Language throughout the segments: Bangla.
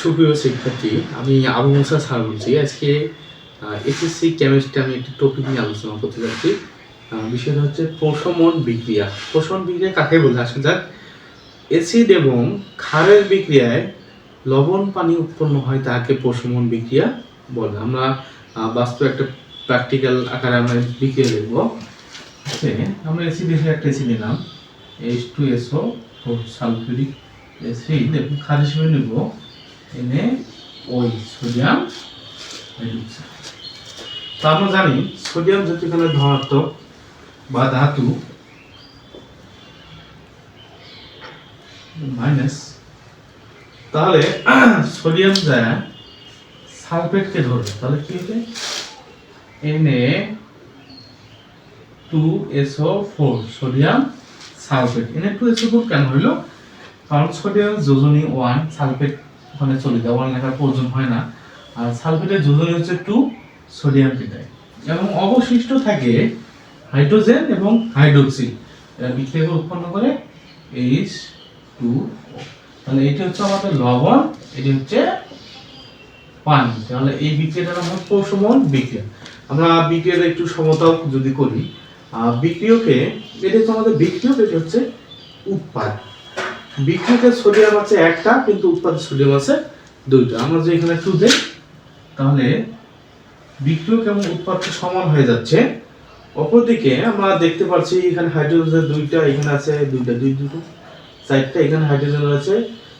সুপ্রিয় শিক্ষার্থী, আমি আবু মুসা স্যার বলছি। আজকে এসএসসি কেমিস্ট্রি আমি একটি টপিক নিয়ে আলোচনা করতে যাচ্ছি। বিষয়টা হচ্ছে প্রশমন বিক্রিয়া। প্রশমন বিক্রিয়া কাকে বলে? আসা যাক অ্যাসিড এবং ক্ষারের বিক্রিয়ায় লবণ পানি উৎপন্ন হয় তাকে প্রশমন বিক্রিয়া বলে। আমরা বাস্তব একটা প্র্যাকটিক্যাল আকারে আমরা বিক্রিয়া দেখব। আমরা অ্যাসিড এসে একটা অ্যাসিড নিলাম। H two S O sulphuric acid এবং ক্ষার হিসেবে নেব এনে ওই সোডিয়াম তো আমরা জানি সোডিয়াম যেহেতু এখানে ধনাত্মক বা ধাতু মাইনাস, তাহলে সোডিয়াম যায় সালফেটকে ধরবে তাহলে কি হবে N A two S O four sodium, sulphate. N A two S O four কেন হইল? কারণ সোডিয়াম যোজনী ওয়ান সালফেট ওখানে চলে যায় ওয়ান লেখার প্রয়োজন হয় না। আর সালফেটের যোজনী হচ্ছে টু সোডিয়াম কেটাই এবং অবশিষ্ট থাকে হাইড্রোজেন এবং হাইড্রোক্সিল এরা বিক্রিয়া করে উৎপন্ন করে এইচ টু তাহলে এটি হচ্ছে আমাদের লবণ, এটি হচ্ছে পানি। তাহলে এই বিক্রিয়াটার নাম হচ্ছে প্রশমন বিক্রিয়া। আমরা বিক্রিয়াটা একটু সমতাও যদি করি বিক্রিয়কে, এটা হচ্ছে আমাদের বিক্রিয়ক, এটি হচ্ছে উৎপাদ। বিক্রিয়কে সোডিয়াম আছে একটা, কিন্তু উৎপাদে সোডিয়াম আছে দুইটা। আমরা যে এখানে টু দেই, তাহলে বিক্রিয়ক এবং উৎপাদটা সমান হয়ে যাচ্ছে? অপরদিকে আমরা দেখতে পাচ্ছি এখানে হাইড্রোজেন দুইটা, এখানে আছে দুইটা, দুই দুটো, চারটা, এখানে হাইড্রোজেন আছে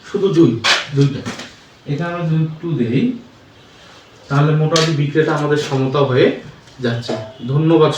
শুধু দুই, দুইটা। এখানে আমরা যদি টু দেই, তাহলে মোটামুটি বিক্রিয়াটা আমাদের সমতা হয়ে যাচ্ছে। ধন্যবাদ।